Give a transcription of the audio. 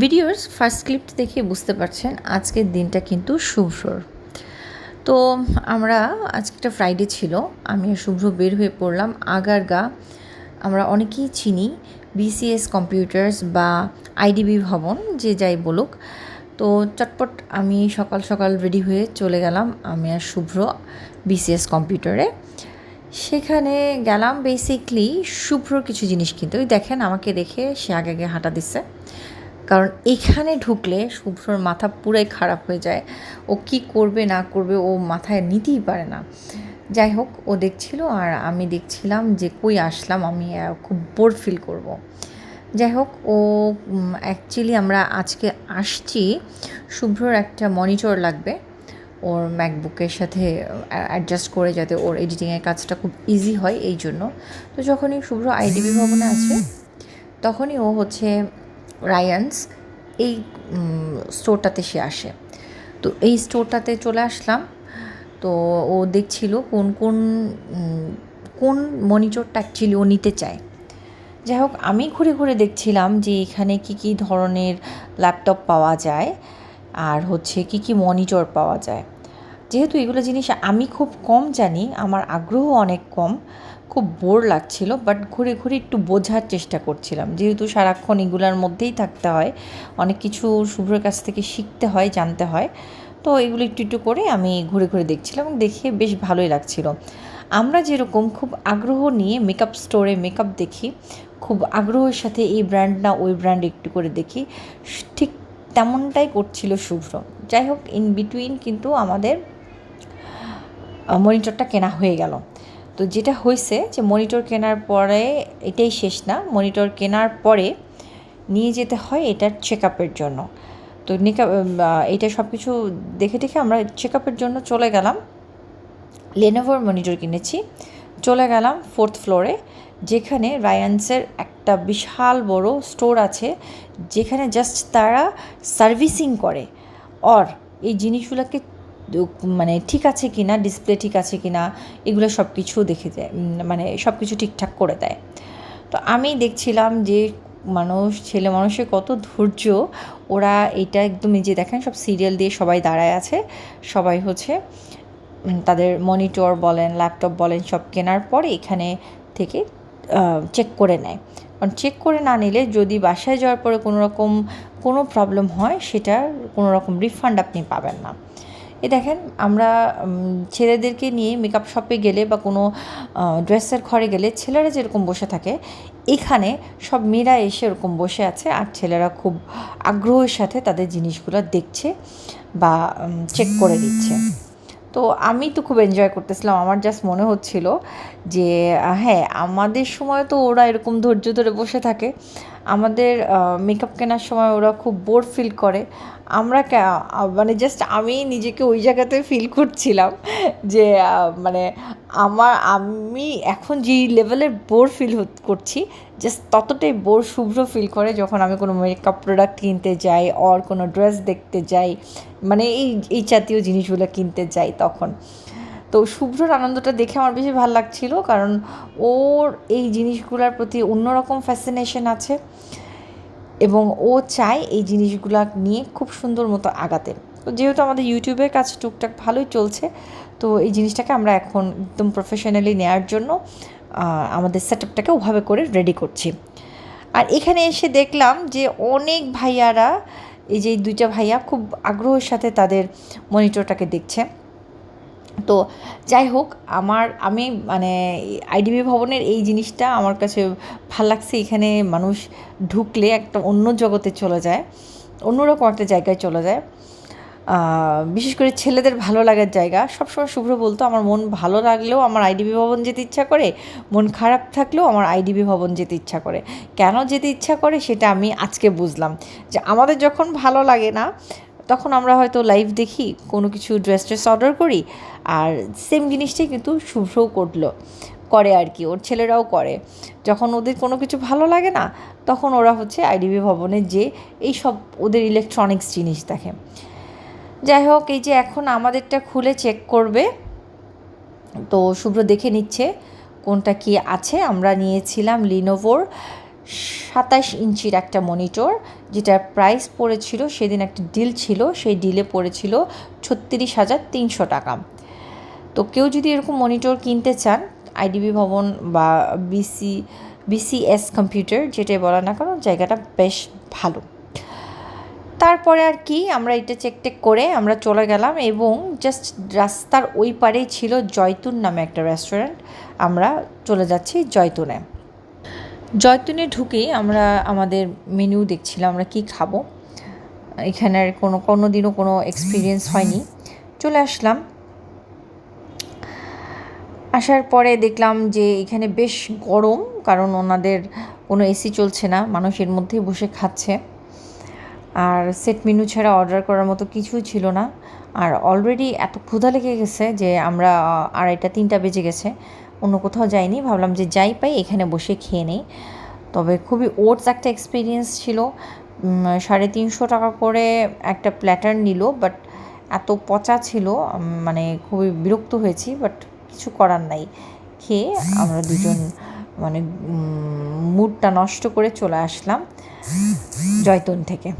ভিডিওর first clip দেখে বুঝতে পারছেন আজকের দিনটা কিন্তু শুভ্রর তো আমরা, আজকে একটা ফ্রাইডে ছিল, আমি শুভ্র বের হয়ে পড়লাম আগারগা। আমরা অনেকেই চিনি বিসিএস কম্পিউটার্স বা আইডিবি ভবন, যে যাই বলুক। তো চটপট আমি সকাল সকাল রেডি হয়ে চলে গেলাম, আমি আর শুভ্র বিসিএস কম্পিউটারে সেখানে গেলাম বেসিকলি শুভ্র কিছু জিনিস কিনতে। ওই দেখেন, আমাকে দেখে সে আগে আগে হাঁটা দিচ্ছে। কারণ এখানে ঢুকলে শুভ্রর মাথা পুরাই খারাপ হয়ে যায়। ও কি করবে, না করবে, ও মাথায় নিতেই পারে না। যাই হোক, ও দেখছিল আর আমি দেখছিলাম যে কই আসলাম, আমি খুব বোর ফিল করব। যাই হোক, ও অ্যাকচুয়ালি আমরা আজকে আসছি। শুভ্রর একটা মনিটর লাগবে ওর ম্যাকবুকের সাথে অ্যাডজাস্ট করে যাতে ওর এডিটিংয়ের কাজটা খুব ইজি হয়, এই জন্য। তো যখনই শুভ্র আইডিবি ভবনে আছে, তখনই ও হচ্ছে রায়ান্স এই স্টোরটাতে সে আসে। তো এই স্টোরটাতে চলে আসলাম। তো ও দেখছিল কোন কোন কোন মনিটরটা অ্যাকচুয়ালি ও নিতে চায়। যাই হোক, আমি ঘুরে ঘুরে দেখছিলাম যে এখানে কি কি ধরনের ল্যাপটপ পাওয়া যায় আর হচ্ছে কি কি মনিটর পাওয়া যায়। যেহেতু এগুলো জিনিস আমি খুব কম জানি, আমার আগ্রহ অনেক কম খুব বোর লাগছিল বাট ঘুরে ঘুরে একটু বোঝার চেষ্টা করছিলাম। যেহেতু সারাক্ষণ এগুলোর মধ্যেই থাকতে হয়, অনেক কিছু শুভ্রের কাছ থেকে শিখতে হয়, জানতে হয়, তো এগুলো একটু একটু করে আমি ঘুরে ঘুরে দেখছিলাম দেখে বেশ ভালোই লাগছিল। আমরা যেরকম খুব আগ্রহ নিয়ে মেকআপ স্টোরে মেকআপ দেখি, খুব আগ্রহের সাথে এই ব্র্যান্ড না ওই ব্র্যান্ড একটু করে দেখি, ঠিক তেমনটাই করছিল শুভ্র। যাই হোক ইন বিটুইন কিন্তু আমাদের মনিটরটা কেনা হয়ে গেল। তো যেটা হয়েছে যে মনিটর কেনার পরে এটাই শেষ না, মনিটর কেনার পরে নিয়ে যেতে হয় এটার চেক আপের জন্য। তো নিকা এটা সব কিছু দেখে দেখে আমরা চেক আপের জন্য চলে গেলাম। লেনোভোর মনিটর কিনেছি, চলে গেলাম ফোর্থ ফ্লোরে যেখানে রায়ান্সের একটা বিশাল বড় স্টোর আছে, যেখানে জাস্ট তারা সার্ভিসিং করে। অর এই জিনিসগুলোকে মানে ঠিক আছে কি না ডিসপ্লে ঠিক আছে কি না এগুলো সব কিছু দেখে দেয় মানে সব কিছু ঠিকঠাক করে দেয়। তো আমি দেখছিলাম যে মানুষ, ছেলে মানুষের কত ধৈর্য, ওরা এটা একদম যে দেখেন, সব সিরিয়াল দিয়ে সবাই দাঁড়ায় আছে, সবাই হচ্ছে তাদের মনিটর বলেন ল্যাপটপ বলেন, সব কেনার পরে এখানে থেকে চেক করে নেয়। কারণ চেক করে না নিলে যদি বাসায় যাওয়ার পরে কোনো রকম কোনো প্রবলেম হয়, সেটার কোনো রকম রিফান্ড আপনি পাবেন না। এ দেখেন, আমরা ছেলেদেরকে নিয়ে মেকআপ শপে গেলে বা কোনো ড্রেসের ঘরে গেলে ছেলেরা যেরকম বসে থাকে, এখানে সব মেয়েরা এসে ওরকম বসে আছে আর ছেলেরা খুব আগ্রহের সাথে তাদের জিনিসগুলো দেখছে বা চেক করে দিচ্ছে তো আমি তো খুব এনজয় করতেছিলাম, আমার জাস্ট মনে হচ্ছিল যে হ্যাঁ আমাদের সময় তো ওরা এরকম ধৈর্য ধরে বসে থাকে আমাদের মেকআপ কেনার সময় ওরা খুব বোর ফিল করে। আমরা মানে জাস্ট আমি নিজেকে ওই জায়গাতে ফিল করছিলাম যে মানে আমার, আমি এখন যেই লেভেলের বোর ফিল করছি জাস্ট ততটাই বোর শুভ্র ফিল করে যখন আমি কোনো মেকআপ প্রোডাক্ট কিনতে যাই অর কোনো ড্রেস দেখতে যাই মানে এই এই জাতীয় জিনিসগুলো কিনতে যাই তখন। তো শুভ্রর আনন্দটা দেখে আমার বেশি ভালো লাগছিল, কারণ ওর এই জিনিসগুলোর প্রতি অন্যরকম ফ্যাসিনেশন আছে এবং ও চায় এই জিনিসগুলো নিয়ে খুব সুন্দর মতো আগাতে। তো যেহেতু আমাদের ইউটিউবের কাজ টুকটাক ভালোই চলছে, তো এই জিনিসটাকে আমরা এখন একদম প্রফেশনালি নেওয়ার জন্য আমাদের সেট আপটাকে ওভাবে করে রেডি করছি। আর এখানে এসে দেখলাম যে অনেক ভাইয়ারা, এই যে দুইটা ভাইয়া খুব আগ্রহের সাথে তাদের মনিটরটাকে দেখছে। তো যাই হোক, আমার, আমি মানে আইডিবি ভবনের এই জিনিসটা আমার কাছে ভালো লাগছে। এখানে মানুষ ঢুকলে একটা অন্য জগতে চলে যায় অন্যরকম একটা জায়গায় চলে যায়। বিশেষ করে ছেলেদের ভালো লাগার জায়গা। সবসময় শুভ্র বলতো, আমার মন ভালো লাগলেও আমার আইডিবি ভবন যেতে ইচ্ছা করে, মন খারাপ থাকলেও আমার আইডিবি ভবন যেতে ইচ্ছা করে। কেন যেতে ইচ্ছা করে সেটা আমি আজকে বুঝলাম যে আমাদের যখন ভালো লাগে না তখন আমরা হয়তো লাইভ দেখি, কোনো কিছু ড্রেস ট্রেস অর্ডার করি, আর সেম জিনিসটাই কিন্তু শুভ্রও করল, করে আর কি, ওর ছেলেরাও করে। যখন ওদের কোনো কিছু ভালো লাগে না, তখন ওরা হচ্ছে আইডিবি ভবনে যে এই সব ওদের ইলেকট্রনিক্স জিনিস দেখে। যাই হোক, এই যে এখন আমাদেরটা খুলে চেক করবে, তো শুভ্র দেখে নিচ্ছে কোনটা কি আছে। আমরা নিয়েছিলাম লিনোভোর সাতাশ ইঞ্চির একটা মনিটর, যেটার প্রাইস পড়েছিল, সেদিন একটা ডিল ছিল, সেই ডিলে পড়েছিল ছত্রিশ হাজার তিনশো টাকা। তো কেউ যদি এরকম মনিটর কিনতে চান আইডিবি ভবন বা বিসি বিসিএস কম্পিউটার যেটাই বলা না কারণ জায়গাটা বেশ ভালো। তারপরে আর কি, আমরা এটা চেক টেক করে আমরা চলে গেলাম এবং জাস্ট রাস্তার ওই পারেই ছিল জয়তুন নামে একটা রেস্টুরেন্ট আমরা চলে যাচ্ছি জয়তুনে। জয়তুনে ঢুকেই আমরা আমাদের মেনু দেখছিলাম, আমরা কি খাব। এখানের কোনো কোনো দিনও কোনো এক্সপিরিয়েন্স হয়নি। চলে আসলাম। আসার পরে দেখলাম যে এখানে বেশ গরম, কারণ ওনাদের কোনো এসি চলছে না, মানুষ এর মধ্যেই বসে খাচ্ছে। আর সেট মেনু ছাড়া অর্ডার করার মতো কিছুই ছিল না। আর অলরেডি এত ক্ষুধা লেগে গেছে যে আমরা আড়াইটা, তিনটা বেজে গেছে। অন্য কোথাও যাইনি। ভাবলাম যে যাই পাই, এখানে বসে খেয়ে নেই। তবে খুবই ওটস একটা এক্সপিরিয়েন্স ছিল। সাড়ে তিনশো টাকা করে একটা প্ল্যাটার নিল বাট এত পচা ছিল মানে খুবই বিরক্ত হয়েছি বাট কিছু করার নাই। খেয়ে আমরা দুজন মানে মুডটা নষ্ট করে চলে আসলাম জয়তন থেকে।